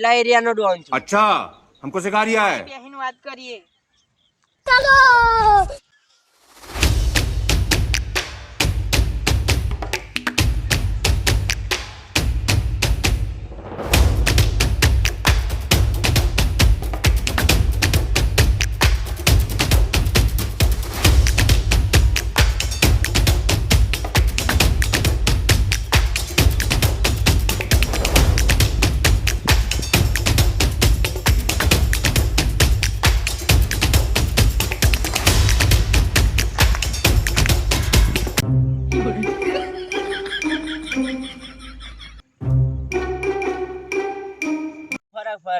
પેલા એરિયાનો ડોન છું. અચ્છા હમકો સિખા રહ્યા હે બેહીન વાત કરીએ. ચલો!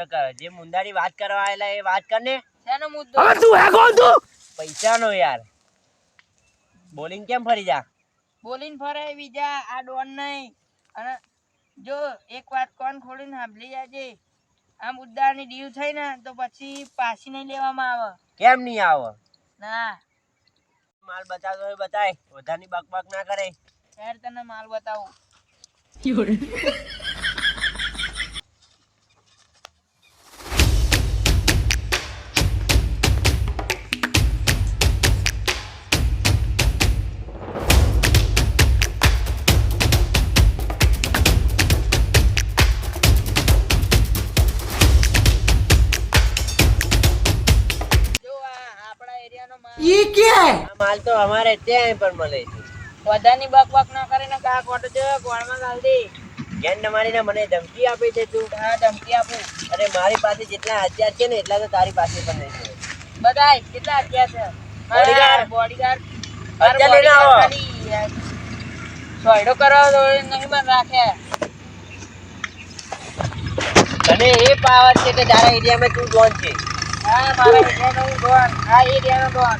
ફરક કરે. જે મુંદાની વાત કરવા આવેલા એ વાત કરને. શેનો મુદ્દો? પૈસાનો યાર. બોલિંગ કેમ ફરી જા? બોલીને ફરે બીજા આ ડોન નહીં. અને જો એક વાત કોણ ખોલીને સાંભળી જાજે. આ મુદ્દાની ડીલ થઈ ને તો પછી પાછી નહીં લેવામાં આવે. કેમ નહીં આવે? ના. માલ બતાવતો હોય બતાય. વધારની બકબક ના કરે. યાર તને માલ બતાવું. માલ આ માલ તો અમારે ત્યાં પણ મળે છે. બધાની બક બક ના કરીને કા કોટ જો ગોળમાં ગાલ દે ગેંડ મારીને મને ધમકી આપે છે તું. હા ધમકી આપું. અરે મારી પાસે જેટલા હથિયાર છે ને એટલા તો તારી પાસે પણ નહીં છે. બધાય કેટલા હથિયાર છે? બોડીગાર્ડ. બોડીગાર્ડ. અત્યારે લઈને આવો. સોયડો કરવા તો નહીં મને રાખે. અને એ પાવર છે કે તારા એરિયામાં તું ડોન છે? હા મારા એરિયાનો હું ડોન આ એરિયાનો ડોન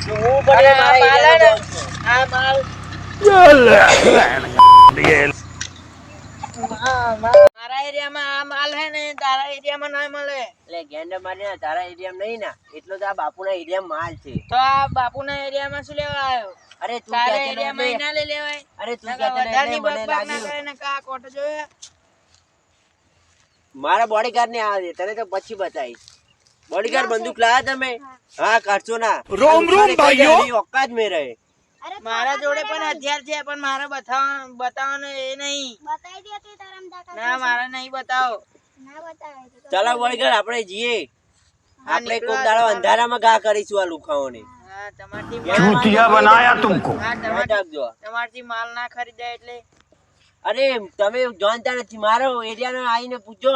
મારા માલ ને, આ માલ હા, મા- મારા એરિયામાં આ માલ હે ને તારા એરિયામાં ના મળે. એટલે ગેંડ મારીને તારા એરિયામાં નહીં ના. એટલો તો આ બાપુના એરિયામાં માલ છે. તો આ બાપુના એરિયામાં શું લેવા આવ્યો અરે તું તારા એરિયામાં ના લઈ લેવાય? અરે તું ના કરે ને કા કોટ જોયા? મારા બોડીગાર્ડ ને આવે તને તો પછી બતાવીશ. બોડીગાર્ડ બંદૂક લાયા તમે? હા. કાઢશો ના. રોમ રોમ ભાઈઓ. ઓકાત મે રહે મારા જોડે પણ હથિયાર છે પણ મારે બતાવવાનું બતાવવાનું એ નહીં. બતાવી દે કે તારા ના મારે નહીં બતાવો. ના બતાવે ચાલો બોડીગાર્ડ આપણે જઈએ. આપણે કોક દાડો અંધારામાં ગા કરીશું આ લુખાઓને. માલ ના ખરીદાય એટલે. અરે તમે જાણતા નથી. મારો એરિયાનો આવીને પૂછો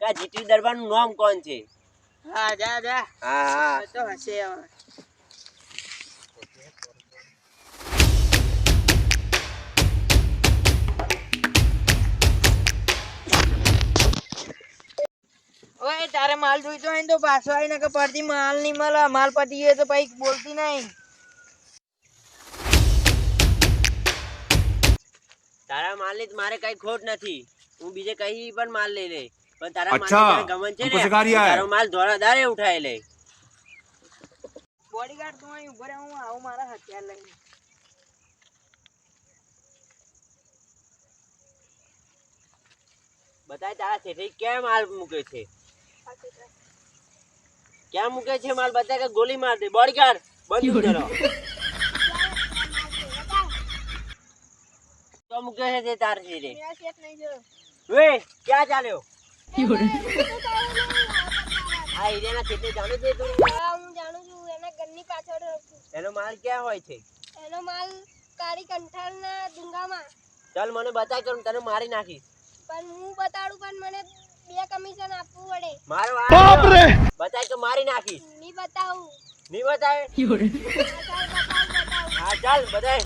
કે જીટી દરબારનું નામ કોણ છે? હા જા જા. હા હા. તો હશે હવે. ઓય તારે માલ જોઈતો હોય ને તો પાછો આવીને કે પડતી માલ નહીં મળે. માલ પતી ગયો તો પછી બોલતી નહીં. તારા માલની ની મારે કઈ ખોટ નથી. હું બીજે કઈ પણ માલ લઈ લે પણ તારા અચ્છા ગમન કેમ મૂકે છે? માલ? બતાય કે ગોલી માર દે. બોડીગાર્ડ બંધ કરો. તો મૂકે છે તાર છે વે ક્યાં ચાલ્યો? તો તારે નહીં એરિયાના જાણે છે તું. હા હું જાણું છું. એના ઘરની પાછળ એનો માલ ક્યાં હોય છે? એનો માલ કાળી કંઠાળના ડુંગામાં. ચાલ મને બતાય કરું હું તને મારી નાખીશ. પણ હું બતાડું પણ મને બે કમિશન આપવું પડે. મારો બાપ રે બતાય તો મારી નાખીશ. ની બતાવું. નહીં બતાવે? હા, ચાલ બતાવું બતાવું. હા ચાલ બતાય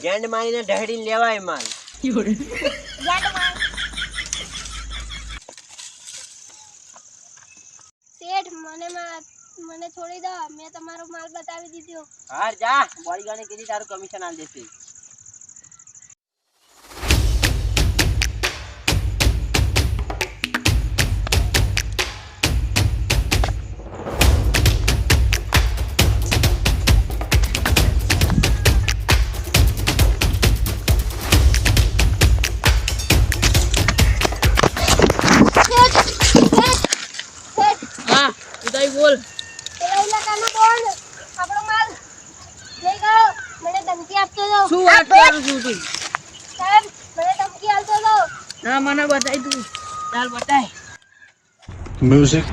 જેન્ડ મારીને ઢહેડીને લેવાય માલ. શેઠ મને મા- મને છોડી દો. મેં તમારો માલ બતાવી દીધો. હાર જા. બોડીગાર્ડને કીધી તારું કમિશન આલ દેશે. બોલ. બોલ આપણો માલ લઈ ગયો મને ધમકી આપતો હતો શું વાત કરું છું તું? સાહેબ મને ધમકી આપતો હતો ના મને બતાવી તું. ચાલ બતાય. Music.